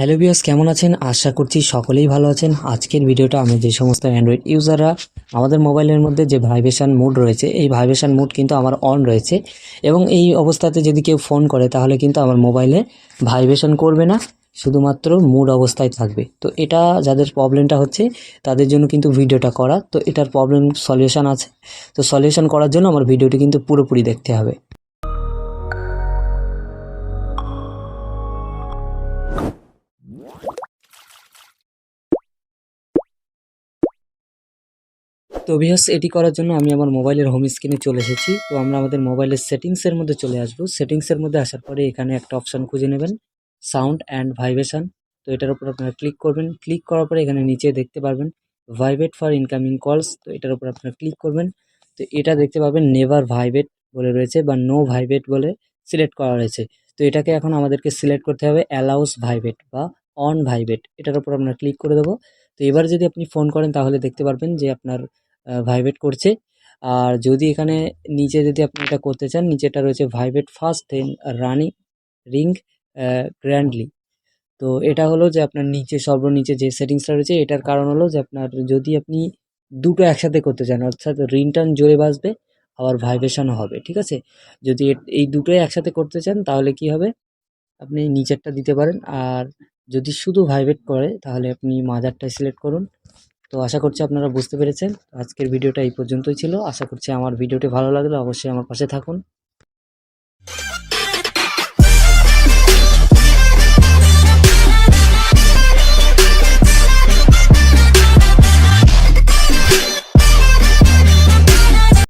Hello বিয়াস কেমন আছেন? আশা করছি সকলেই ভালো আছেন। আজকের ভিডিওটা আমি যে সমস্ত অ্যান্ড্রয়েড ইউজাররা আমাদের মোবাইলের মধ্যে যে ভাইব্রেশন মোড রয়েছে, এই ভাইব্রেশন মোড কিন্তু আমার অন রয়েছে। এবং এই অবস্থাতে যদি কেউ ফোন করে, তাহলে কিন্তু আমার মোবাইলে ভাইব্রেশন করবে না, শুধুমাত্র মুড অবস্থায় থাকবে। তো এটা যাদের প্রবলেমটা হচ্ছে, তাদের জন্য কিন্তু ভিডিওটা করা। তো এটার প্রবলেম সলিউশন আছে। তো সলিউশন করার জন্য আমার ভিডিওটি কিন্তু পুরোপুরি দেখতে হবে। তো ভিউয়ার্স এটি করার জন্য আমি আমার মোবাইলের হোম স্ক্রিনে চলে এসেছি। তো আমরা আমাদের মোবাইলের সেটিংসের মধ্যে চলে আসব। সেটিংসের মধ্যে আসার পরে এখানে একটা অপশান খুঁজে নেবেন সাউন্ড অ্যান্ড ভাইব্রেশন তো এটার উপর আপনারা ক্লিক করবেন। ক্লিক করার পরে এখানে নিচে দেখতে পারবেন ভাইব্রেট ফর ইনকামিং কলস তো এটার উপর আপনারা ক্লিক করবেন। তো এটা দেখতে পাবেন নেভার ভাইব্রেট বলে রয়েছে বা নো ভাইব্রেট বলে সিলেক্ট করা রয়েছে তো এটাকে এখন আমাদেরকে সিলেক্ট করতে হবে অ্যালাউস ভাইব্রেট বা অন ভাইব্রেট এটার উপর আমরা ক্লিক করে দেবো। তো এবার যদি আপনি ফোন করেন, তাহলে দেখতে পারবেন যে আপনার ভাইব্রেট করছে। আর যদি এখানে নিচে যদি আপনি এটা করতে চান নিচেটা রয়েছে vibrate first then running ring gradually তো এটা হলো যে আপনার নিচে, সর্বনিচে যে সেটিংসটা রয়েছে, এটার কারণ হলো যে আপনার যদি আপনি দুটো একসাথে করতে চান, অর্থাৎ রিংটান জোরে বাজবে, আবার ভাইব্রেশনও হবে, ঠিক আছে? যদি এই দুটোই একসাথে করতে চান, তাহলে কি হবে? আপনি নিচেরটা দিতে পারেন, আর যদি শুধু ভাইব্রেট করে, তাহলে আপনি মাঝারটাই সিলেক্ট করুন। তো আশা করছি আপনারা বুঝতে পেরেছেন। আজকের ভিডিওটা এই পর্যন্তই ছিল। আশা করছি আমার ভিডিওটি ভালো লাগলে অবশ্যই আমার পাশে থাকুন।